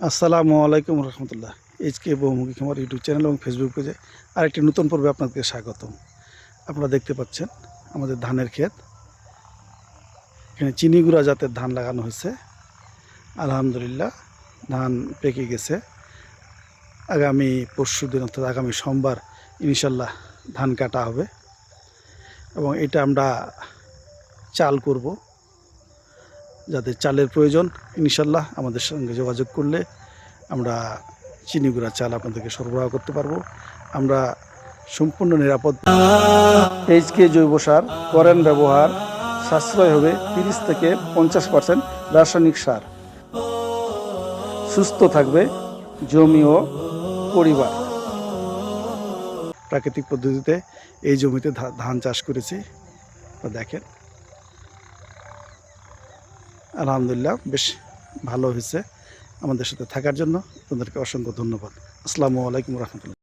আসসালামু আলাইকুম রহমতুল্লাহ। H K বহুমুখী খামার ইউটিউব চ্যানেল এবং ফেসবুক পেজে আরেকটি নতুন পর্বে আপনাদেরকে স্বাগতম। আপনারা দেখতে পাচ্ছেন আমাদের ধানের ক্ষেত। এখানে চিনিগুড়া জাতের ধান লাগানো হয়েছে। আলহামদুলিল্লাহ, ধান পেকে গেছে। আগামী পরশু দিন অর্থাৎ আগামী সোমবার ইনশাল্লাহ ধান কাটা হবে। এবং এটা আমরা চাল করব। যাদের চালের প্রয়োজন, ইনশাল্লাহ আমাদের সঙ্গে যোগাযোগ করলে আমরা চিনি চিনিগুড়া চাল আপনাদেরকে সরবরাহ করতে পারব। আমরা সম্পূর্ণ নিরাপদ। এইচকে জৈব সার, করেন ব্যবহার, সাশ্রয় হবে তিরিশ থেকে পঞ্চাশ পার্সেন্ট রাসায়নিক সার। সুস্থ থাকবে জমি ও পরিবার। প্রাকৃতিক পদ্ধতিতে এই জমিতে ধান চাষ করেছি। দেখেন। আলহামদুলিল্লাহ বেশ ভালো হয়েছে আমাদের সাথে থাকার জন্য। তোমাদেরকে অসংখ্য ধন্যবাদ। আসসালামু আলাইকুম রহমতুল্লাহ।